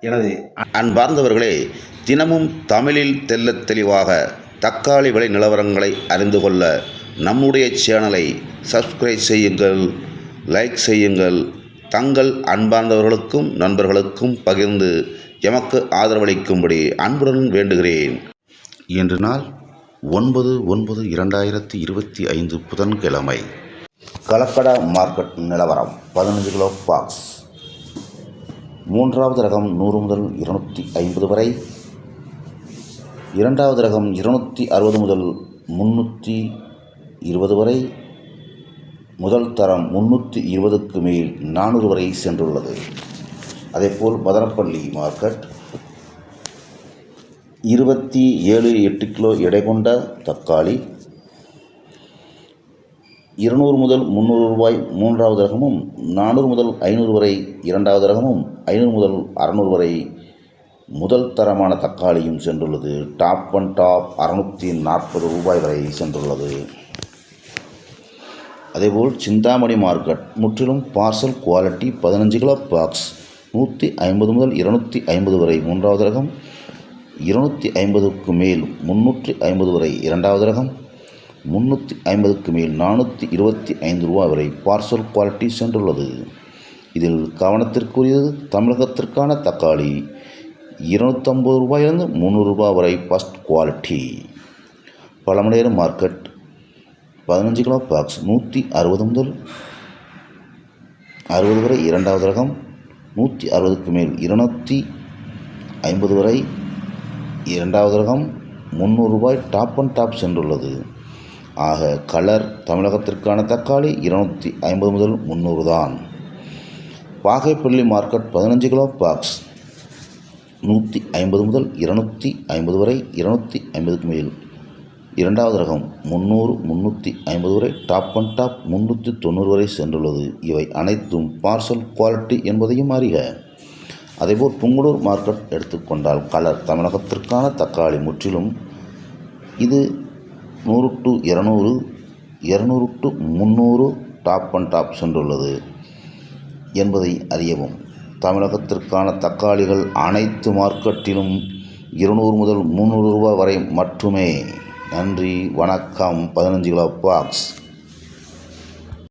எனது அன்பார்ந்தவர்களே தினமும் தமிழில் தெள்ளத் தெளிவாக தக்காளி விலை நிலவரங்களை அறிந்து கொள்ள நம்முடைய சேனலை சப்ஸ்கிரைப் செய்யுங்கள் லைக் செய்யுங்கள். தங்கள் அன்பார்ந்தவர்களுக்கும் நண்பர்களுக்கும் பகிர்ந்து எமக்கு ஆதரவளிக்கும்படி அன்புடன் வேண்டுகிறேன். இன்று நாள் ஒன்பது ஒன்பது இரண்டாயிரத்தி இருபத்தி ஐந்து புதன்கிழமை. கலக்கடா மார்க்கெட் நிலவரம் பதினஞ்சு கிலோ பாக்ஸ் மூன்றாவது ரகம் நூறு முதல் இருநூற்றி ஐம்பது வரை. இரண்டாவது ரகம் இருநூற்றி அறுபது முதல் முந்நூற்றி இருபது வரை. முதல் தரம் முந்நூற்றி இருபதுக்கு மேல் நானூறு வரை சென்றுள்ளது. அதேபோல் மதனப்பள்ளி மார்க்கெட் இருபத்தி ஏழு எட்டு கிலோ எடை கொண்ட தக்காளி இருநூறு முதல் முந்நூறு ரூபாய் மூன்றாவது ரகமும் நானூறு முதல் ஐநூறு வரை இரண்டாவது ரகமும் ஐநூறு முதல் அறநூறு வரை முதல் தரமான தக்காளியும் சென்றுள்ளது. டாப் அண்ட் டாப் அறுநூற்றி நாற்பது ரூபாய் வரை சென்றுள்ளது. அதேபோல் சிந்தாமணி மார்க்கெட் முற்றிலும் பார்சல் குவாலிட்டி பதினஞ்சு கிலோ பாக்ஸ் நூற்றி ஐம்பது முதல் இருநூற்றி ஐம்பது வரை மூன்றாவது ரகம் இருநூற்றி ஐம்பதுக்கு மேல் முன்னூற்றி ஐம்பது வரை இரண்டாவது ரகம் முந்நூற்றி ஐம்பதுக்கு மேல் நானூற்றி இருபத்தி ஐந்து ரூபா வரை பார்சல் குவாலிட்டி சென்றுள்ளது. இதில் கவனத்திற்குரியது தமிழகத்திற்கான தக்காளி இருநூற்றம்பது ரூபாயிலிருந்து முந்நூறு ரூபாய் வரை ஃபஸ்ட் குவாலிட்டி பழமநேர மார்க்கெட் பதினஞ்சு கிலோ பாக்ஸ் நூற்றி அறுபது முதல் அறுபது வரை இரண்டாவது ரகம் நூற்றி அறுபதுக்கு மேல் இருநூற்றி ஐம்பது வரை இரண்டாவது ரகம் முந்நூறுரூபாய் டாப் அண்ட் டாப் சென்றுள்ளது. ஆக கலர் தமிழகத்திற்கான தக்காளி இருநூற்றி ஐம்பது முதல் முந்நூறு தான். பாகைப்பள்ளி மார்க்கெட் பதினஞ்சு கிலோ பாக்ஸ் நூற்றி ஐம்பது முதல் இருநூற்றி ஐம்பது வரை இருநூற்றி ஐம்பதுக்கு மேல். இரண்டாவது ரகம் முந்நூறு முந்நூற்றி ஐம்பது வரை டாப் அண்ட் டாப் முந்நூற்றி தொண்ணூறு வரை சென்றுள்ளது. இவை அனைத்தும் பார்சல் குவாலிட்டி என்பதையும் அறிக. அதேபோல் புங்குடூர் மார்க்கெட் எடுத்துக்கொண்டால் கலர் தமிழகத்திற்கான தக்காளி முற்றிலும் இது நூறு டு இரநூறு இரநூறு டு முந்நூறு டாப் அண்ட் டாப் சென்றுள்ளது என்பதை அறியவும். தமிழகத்திற்கான தக்காளிகள் அனைத்து மார்க்கெட்டிலும் இருநூறு முதல் முந்நூறு ரூபாய் வரை மட்டுமே. நன்றி வணக்கம் பதினஞ்சு கிலோ பாக்ஸ்